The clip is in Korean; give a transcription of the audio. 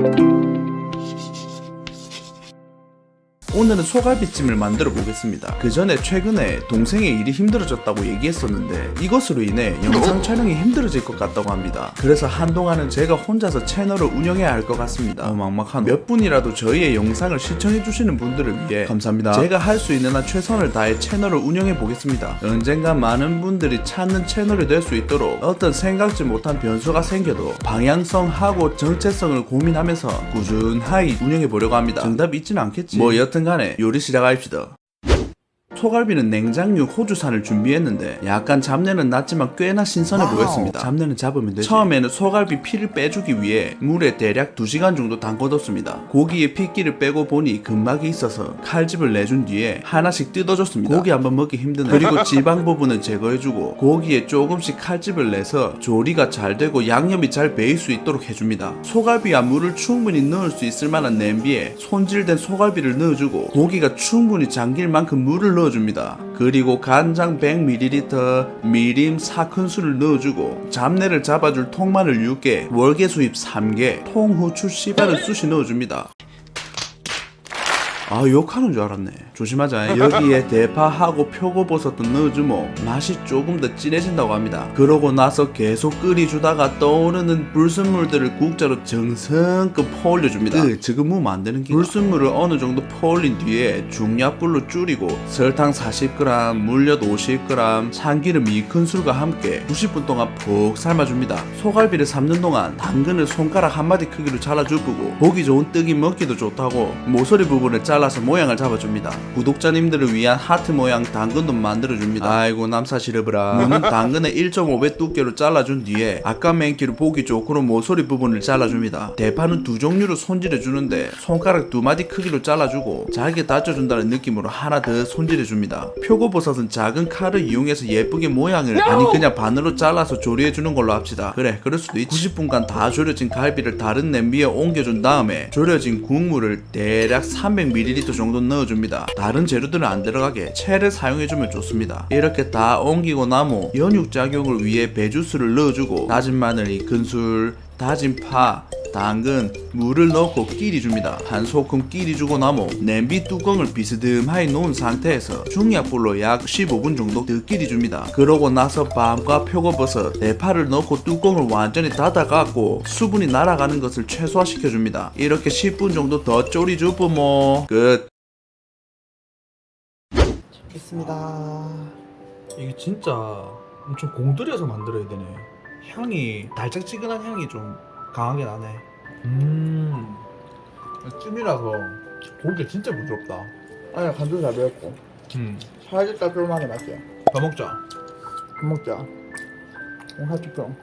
Thank you. 오늘은 소갈비찜을 만들어 보겠습니다. 그 전에 최근에 동생의 일이 힘들어졌다고 얘기했었는데 이것으로 인해 영상 촬영이 힘들어질 것 같다고 합니다. 그래서 한동안은 제가 혼자서 채널을 운영해야 할 것 같습니다. 어, 막막한 몇 분이라도 저희의 영상을 시청해 주시는 분들을 위해 감사합니다. 제가 할 수 있는 한 최선을 다해 채널을 운영해 보겠습니다. 언젠가 많은 분들이 찾는 채널이 될 수 있도록 어떤 생각지 못한 변수가 생겨도 방향성하고 정체성을 고민하면서 꾸준하게 운영해 보려고 합니다. 정답이 있지는 않겠지. 뭐 여튼 간에 요리 시작합시다. 소갈비는 냉장류 호주산을 준비했는데 약간 잡내는 났지만 꽤나 신선해 와우. 보였습니다. 잡내는 잡으면 되지. 처음에는 소갈비 피를 빼주기 위해 물에 대략 2시간 정도 담궈뒀습니다. 고기의 핏기를 빼고 보니 근막이 있어서 칼집을 내준 뒤에 하나씩 뜯어줬습니다. 고기 한번 먹기 힘드네. 그리고 지방 부분은 제거해주고 고기에 조금씩 칼집을 내서 조리가 잘 되고 양념이 잘 배일 수 있도록 해줍니다. 소갈비와 물을 충분히 넣을 수 있을 만한 냄비에 손질된 소갈비를 넣어주고 고기가 충분히 잠길 만큼 물을 넣어 줍니다. 그리고 간장 100ml, 미림 4큰술을 넣어주고 잡내를 잡아줄 통마늘 6개, 월계수잎 3개, 통후추 씨발을 쑤시 넣어줍니다. 아 욕하는 줄 알았네. 조심하자. 여기에 대파하고 표고버섯도 넣어주면 맛이 조금 더 진해진다고 합니다. 그러고 나서 계속 끓이주다가 떠오르는 불순물들을 국자로 정성껏 퍼올려줍니다. 그 지금 무면 안 되는 게 불순물을 어느 정도 퍼올린 뒤에 중약불로 줄이고 설탕 40g, 물엿 50g, 참기름 2큰술과 함께 90분 동안 푹 삶아줍니다. 소갈비를 삶는 동안 당근을 손가락 한 마디 크기로 잘라주고 보기 좋은 떡이 먹기도 좋다고 모서리 부분을 잘라 서 모양을 잡아줍니다. 구독자님들을 위한 하트 모양 당근도 만들어줍니다. 아이고 남사 시르브라. 무는 당근을 1.5배 두께로 잘라준 뒤에 아까 맨키로 보기 좋고로 모서리 부분을 잘라줍니다. 대파는 두 종류로 손질해주는데 손가락 두 마디 크기로 잘라주고 잘게 다져준다는 느낌으로 하나 더 손질해줍니다. 표고버섯은 작은 칼을 이용해서 예쁘게 모양을 아니 그냥 반으로 잘라서 조리해주는 걸로 합시다. 그래 그럴 수도 있지. 90분간 다 졸여진 갈비를 다른 냄비에 옮겨준 다음에 졸여진 국물을 대략 300ml 정도 넣어줍니다. 다른 재료들은 안 들어가게 채를 사용해주면 좋습니다. 이렇게 다 옮기고 나무 연육 작용을 위해 배주스를 넣어주고 다진 마늘 2큰술 다진 파, 당근, 물을 넣고 끼리 줍니다. 한 소끔 끼리 주고 나무 냄비 뚜껑을 비스듬하게 놓은 상태에서 중약불로 약 15분 정도 더 끼리 줍니다. 그러고 나서 밤과 표고버섯, 대파를 넣고 뚜껑을 완전히 닫아갖고 수분이 날아가는 것을 최소화시켜줍니다. 이렇게 10분 정도 더 졸이주고 뭐 끝. 있습니다. 이게 진짜 엄청 공들여서 만들어야 되네. 향이 달짝지근한 향이 좀 강하게 나네. 음, 찜이라서 고기가 진짜 부드럽다. 아니 간도 잘 배웠고 음, 살짝 따뜻하게 맛이야. 더 먹자. 밥 먹자. 오늘 사주평.